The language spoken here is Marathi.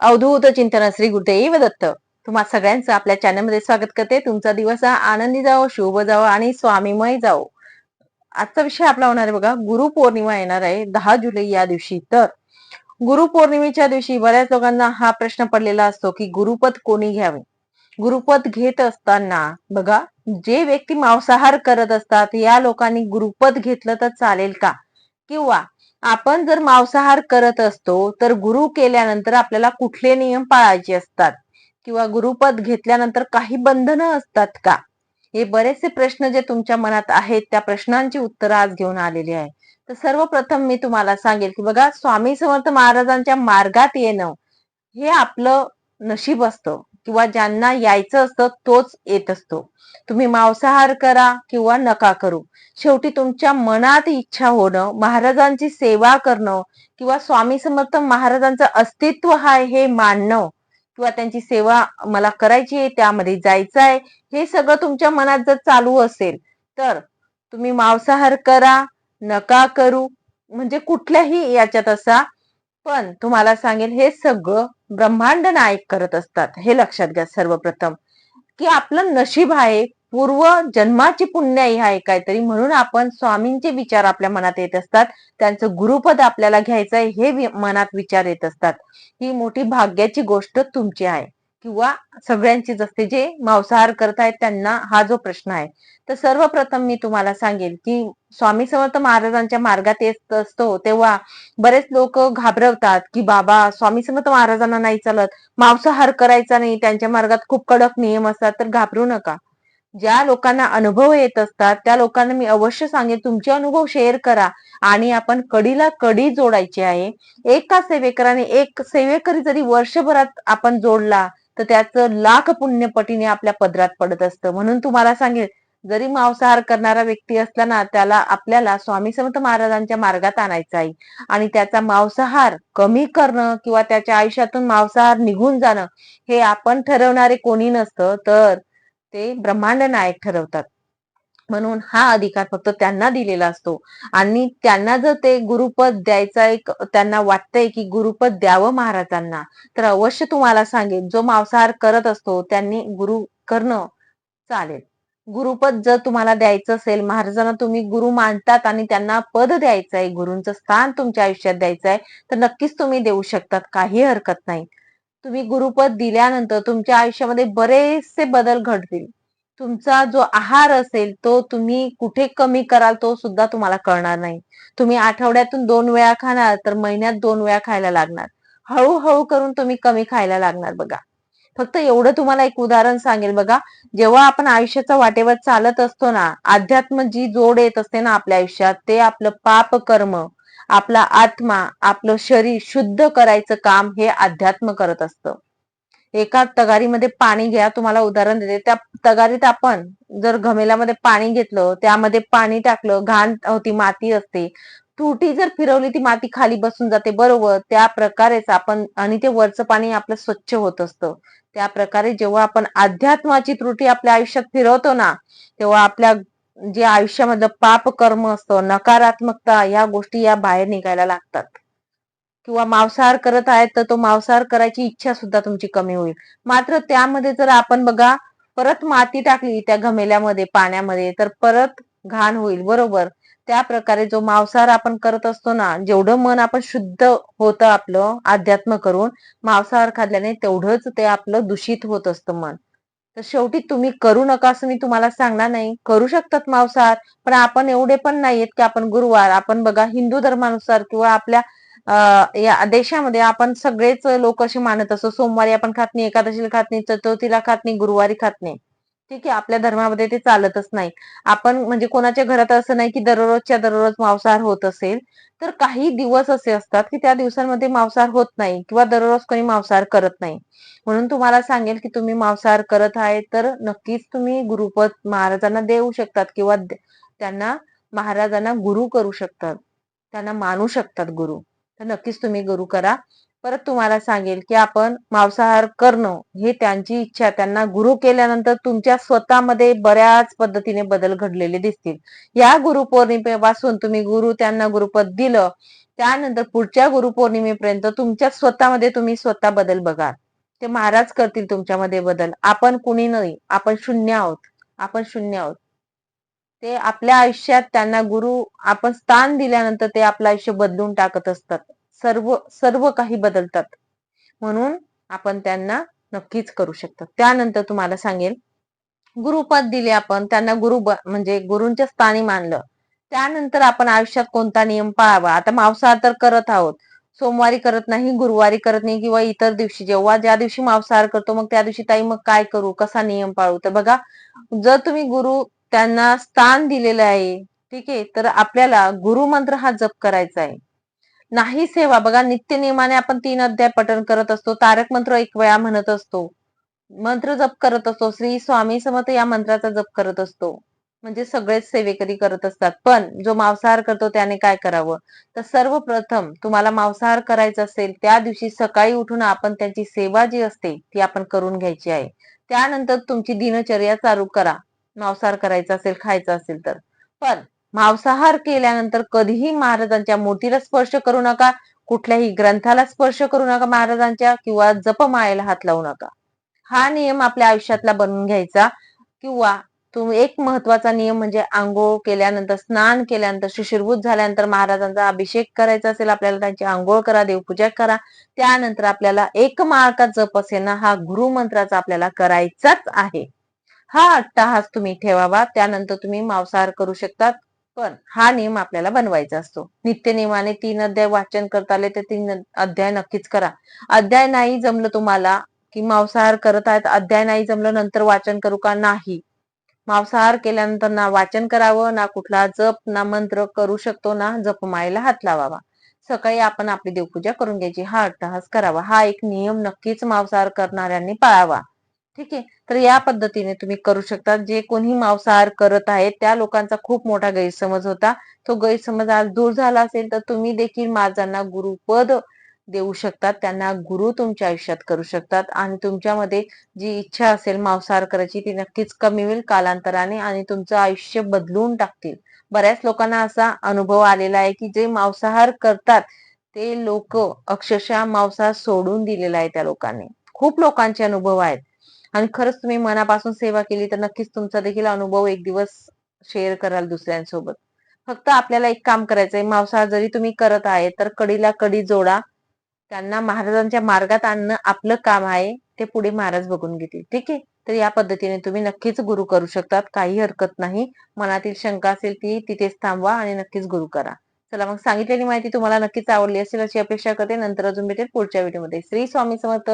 अवधूत चिंतन श्री गुरुदेव दत्त. तुम्हा सगळ्यांचं आपल्या चॅनलमध्ये स्वागत करते. तुमचा दिवस हा आनंदी जावो शुभ जावो आणि स्वामीमय जावो. आजचा विषय आपला होणार आहे बघा गुरुपौर्णिमा येणार आहे दहा जुलै या दिवशी. तर गुरुपौर्णिमेच्या दिवशी बऱ्याच लोकांना हा प्रश्न पडलेला असतो की गुरुपद कोणी घ्यावे? गुरुपद घेत असताना बघा जे व्यक्ती मांसाहार करत असतात या लोकांनी गुरुपद घेतलं तर चालेल का? किंवा आपण जर मांसाहार करत असतो तर गुरु केल्यानंतर आपल्याला कुठले नियम पाळायचे असतात? किंवा गुरुपद घेतल्यानंतर काही बंधनं असतात का? हे बरेचसे प्रश्न जे तुमच्या मनात आहेत त्या प्रश्नांची उत्तरं आज घेऊन आलेली आहे. तर सर्वप्रथम मी तुम्हाला सांगेल की बघा स्वामी समर्थ महाराजांच्या मार्गात येणं हे आपलं नशीब असतं. किंवा ज्यांना यायचं असतं तोच येत असतो. तुम्ही मांसाहार करा किंवा नका करू. शेवटी तुमच्या मनात इच्छा होणं महाराजांची सेवा करणं किंवा स्वामी समर्थ महाराजांचं अस्तित्व आहे हे मानणं किंवा त्यांची सेवा मला करायची आहे त्यामध्ये जायचं आहे हे सगळं तुमच्या मनात जर चालू असेल तर तुम्ही मांसाहार करा नका करू म्हणजे कुठल्याही याच्यात असा पण तुम्हाला सांगेल हे सगळं ब्रह्मांड नायक करत असतात. हे लक्षात घ्या सर्वप्रथम. की आपलं नशीब आहे पूर्व जन्माची पुण्याई आहे काहीतरी. म्हणून आपण स्वामींचे विचार आपल्या मनात येत असतात. त्यांचं गुरुपद आपल्याला घ्यायचं आहे हे मनात विचार येत असतात. ही मोठी भाग्याची गोष्ट तुमची आहे. किंवा सगळ्यांची असते जे मांसाहार करत आहेत त्यांना हा जो प्रश्न आहे. तर सर्वप्रथम मी तुम्हाला सांगेल की स्वामी समर्थ महाराजांच्या मार्गात येत असतो तेव्हा बरेच लोक घाबरवतात की बाबा स्वामी समर्थ महाराजांना नाही चालत मांसाहार करायचा नाही त्यांच्या मार्गात खूप कडक नियम असतात तर घाबरू नका. ज्या लोकांना अनुभव येत असतात त्या लोकांना मी अवश्य सांगेन तुमचे अनुभव शेअर करा आणि आपण कडीला कडी जोडायची आहे. एका सेवेकराने एक सेवेकरी जरी वर्षभरात आपण जोडला तर त्याचं लाख पुण्यपटीने आपल्या पदरात पडत असतं. म्हणून तुम्हाला सांगेल जरी मांसाहार करणारा व्यक्ती असला ना त्याला आपल्याला स्वामी समर्थ महाराजांच्या मार्गात आणायचा आहे. आणि त्याचा मांसाहार कमी करणं किंवा त्याच्या आयुष्यातून मांसाहार निघून जाणं हे आपण ठरवणारे कोणी नसतं तर ते ब्रह्मांड नायक ठरवतात. म्हणून हा अधिकार फक्त त्यांना दिलेला असतो. आणि त्यांना जर ते गुरुपद द्यायचा एक त्यांना वाटतंय की गुरुपद द्यावं महाराजांना तर अवश्य तुम्हाला सांगेल जो मांसाहार करत असतो त्यांनी गुरु करणं चालेल. गुरुपद जर तुम्हाला द्यायचं असेल महाराजांना तुम्ही गुरु मानतात आणि त्यांना पद द्यायचं आहे गुरूंचं स्थान तुमच्या आयुष्यात द्यायचं आहे तर नक्कीच तुम्ही देऊ शकतात काही हरकत नाही. तुम्ही गुरुपद दिल्यानंतर तुमच्या आयुष्यामध्ये बरेचसे बदल घडतील. तुमचा जो आहार असेल तो तुम्ही कुठे कमी कराल तो सुद्धा तुम्हाला कळणार नाही. तुम्ही आठवड्यातून दोन वेळा खाणार तर महिन्यात दोन वेळा खायला लागणार. हळूहळू करून तुम्ही कमी खायला लागणार बघा. फक्त एवढं तुम्हाला एक उदाहरण सांगेल बघा. जेव्हा आपण आयुष्याचा वाटेवर चालत असतो ना अध्यात्म जी जोड येत असते ना आपल्या आयुष्यात ते आपलं पाप कर्म आपला आत्मा आपलं शरीर शुद्ध करायचं काम हे अध्यात्म करत असतं. एका तगारीमध्ये पाणी घ्या तुम्हाला उदाहरण देते. त्या तगारीत आपण जर घमेल्यामध्ये पाणी घेतलं त्यामध्ये पाणी टाकलं घाण होती माती असते. तुटी जर फिरवली ती माती खाली बसून जाते. बरोबर त्या प्रकारेच आपण आणि ते वरचं पाणी आपलं स्वच्छ होत असतं. त्या प्रकारे जेव्हा आपण अध्यात्माची त्रुटी आपल्या आयुष्यात फिरवतो ना तेव्हा आपल्या जे आयुष्यामधलं पाप कर्म असतं नकारात्मकता या गोष्टी या बाहेर निघायला लागतात. किंवा मांसाहार करत आहेत तर तो मांसाहार करायची इच्छा सुद्धा तुमची कमी होईल. मात्र त्यामध्ये जर आपण बघा परत माती टाकली त्या घमेल्यामध्ये पाण्यामध्ये तर परत घाण होईल बरोबर? त्या प्रकारे जो मांसाहार आपण करत असतो ना जेवढं मन आपण शुद्ध होतं आपलं अध्यात्म करून मांसाहार खाल्ल्याने तेवढंच ते आपलं दूषित होत असतं मन. तर शेवटी तुम्ही करू नका असं मी तुम्हाला सांगणार नाही. करू शकतात मांसाहार पण आपण एवढे पण नाहीयेत की आपण गुरुवार आपण बघा हिंदू धर्मानुसार किंवा आपल्या या देशामध्ये आपण सगळेच लोक असे मानत असतो सोमवारी आपण खात नाही एकादशीला खात नाही चतुर्थीला खात नाही गुरुवारी खात नाही. ठीक आहे आपल्या धर्मामध्ये ते चालतच नाही. आपण म्हणजे कोणाच्या घरात असं नाही की दररोजच्या दररोज मांसाहार होत असेल तर काही दिवस असे असतात की त्या दिवसांमध्ये मांसाहार होत नाही किंवा दररोज कोणी मांसाहार करत नाही. म्हणून तुम्हाला सांगेल की तुम्ही मांसाहार करत आहे तर नक्कीच तुम्ही गुरुपद महाराजांना देऊ शकतात किंवा त्यांना महाराजांना गुरु करू शकतात. त्यांना मानू शकतात गुरु. तर नक्कीच तुम्ही गुरु करा. परत तुम्हाला सांगेल की आपण मांसाहार करणं हे त्यांची इच्छा त्यांना गुरु केल्यानंतर तुमच्या स्वतःमध्ये बऱ्याच पद्धतीने बदल घडलेले दिसतील. या गुरुपौर्णिमेपासून तुम्ही गुरु त्यांना गुरुपद दिलं त्यानंतर पुढच्या गुरुपौर्णिमेपर्यंत तुमच्या स्वतःमध्ये तुम्ही स्वतः बदल बघा ते महाराज करतील तुमच्यामध्ये बदल. आपण कुणी नाही. आपण शून्य आहोत. आपण शून्य आहोत. ते आपल्या आयुष्यात त्यांना गुरु आपण स्थान दिल्यानंतर ते आपलं आयुष्य बदलून टाकत असतात. सर्व सर्व काही बदलतात. म्हणून आपण त्यांना नक्कीच करू शकतो. त्यानंतर तुम्हाला सांगेल गुरुपद दिले आपण त्यांना गुरु म्हणजे गुरुंच्या स्थानी मानलं. त्यानंतर आपण आयुष्यात कोणता नियम पाळावा? आता मांसाहार तर करत आहोत. सोमवारी करत नाही गुरुवारी करत नाही किंवा इतर दिवशी. जेव्हा ज्या दिवशी मांसाहार करतो मग त्या दिवशी ताई मग काय करू? कसा नियम पाळू? तर बघा जर तुम्ही गुरु त्यांना स्थान दिलेलं आहे. ठीक आहे? तर आपल्याला गुरुमंत्र हा जप करायचा आहे. नाही सेवा बघा नित्य नियमाने आपण तीन अध्याय पठण करत असतो. तारक मंत्र एक वेळा म्हणत असतो. मंत्र जप करत असतो. श्री स्वामी समर्थ या मंत्राचा जप करत असतो. म्हणजे सगळेच सेवेकरी करत असतात. पण जो मांसाहार करतो त्याने काय करावं? तर सर्वप्रथम तुम्हाला मांसाहार करायचा असेल त्या दिवशी सकाळी उठून आपण त्यांची सेवा जी असते ती आपण करून घ्यायची आहे. त्यानंतर तुमची दिनचर्या चालू करा. मांसाहार करायचा असेल खायचा असेल तर. पण मांसाहार केल्यानंतर कधीही महाराजांच्या मूर्तीला स्पर्श करू नका कुठल्याही ग्रंथाला स्पर्श करू नका महाराजांच्या किंवा जपमाळेला हात लावू नका. हा नियम आपल्या आयुष्यातला बनवून घ्यायचा किंवा तुम्ही एक महत्त्वाचा नियम म्हणजे आंघोळ केल्यानंतर स्नान केल्यानंतर शिशिरभूत झाल्यानंतर महाराजांचा अभिषेक करायचा असेल आपल्याला त्यांची आंघोळ करा देवपूजा करा. त्यानंतर आपल्याला एक मार्का जप असेल ना हा गुरुमंत्राचा आपल्याला करायचाच आहे. हा अट्टाहास तुम्ही ठेवावा त्यानंतर तुम्ही मांसाहार करू शकतात. पण हा नियम आपल्याला बनवायचा असतो. नित्य नियमाने तीन अध्याय वाचन करता आले ते तीन अध्याय नक्कीच करा. अध्याय नाही जमलं तुम्हाला की मांसाहार करत आहेत अध्याय नाही जमलं नंतर वाचन करू का? नाही. मांसाहार केल्यानंतर ना वाचन करावं ना कुठला जप ना मंत्र करू शकतो ना जपमायला हात लावावा. सकाळी आपण आपली देवपूजा करून घ्यायची. हा अट्टहास करावा. हा एक नियम नक्कीच मांसाहार करणाऱ्यांनी पाळावा. ठीक आहे? तर या पद्धतीने तुम्ही करू शकता. जे कोणी मांसाहार करत आहेत त्या लोकांचा खूप मोठा गैरसमज होता. तो गैरसमज आज दूर झाला असेल तर तुम्ही देखील माझांना गुरुपद देऊ शकतात त्यांना गुरु तुमच्या आयुष्यात करू शकतात. आणि तुमच्यामध्ये जी इच्छा असेल मांसाहार करायची ती नक्कीच कमी होईल कालांतराने आणि तुमचं आयुष्य बदलून टाकतील. बऱ्याच लोकांना असा अनुभव आलेला आहे की जे मांसाहार करतात ते लोक अक्षरशः मांसाहार सोडून दिलेला आहे त्या लोकांनी. खूप लोकांचे अनुभव आहेत. आणि खरंच तुम्ही मनापासून सेवा केली तर नक्कीच तुमचा देखील अनुभव एक दिवस शेअर कराल दुसऱ्यांसोबत. फक्त आपल्याला एक काम करायचंय मांसाहार जरी तुम्ही करत आहे तर कडीला कडी जोडा. त्यांना महाराजांच्या मार्गात आणणं आपलं काम आहे ते पुढे महाराज बघून घेतील. ठीक आहे? तर या पद्धतीने तुम्ही नक्कीच गुरु करू शकतात. काही हरकत नाही. मनातील शंका असेल ती तिथेच थांबवा आणि नक्कीच गुरु करा. चला मग सांगितलेली माहिती तुम्हाला नक्कीच आवडली असेल अशी अपेक्षा करते. नंतर अजून भेटेल पुढच्या व्हिडिओमध्ये. श्री स्वामी समर्थ.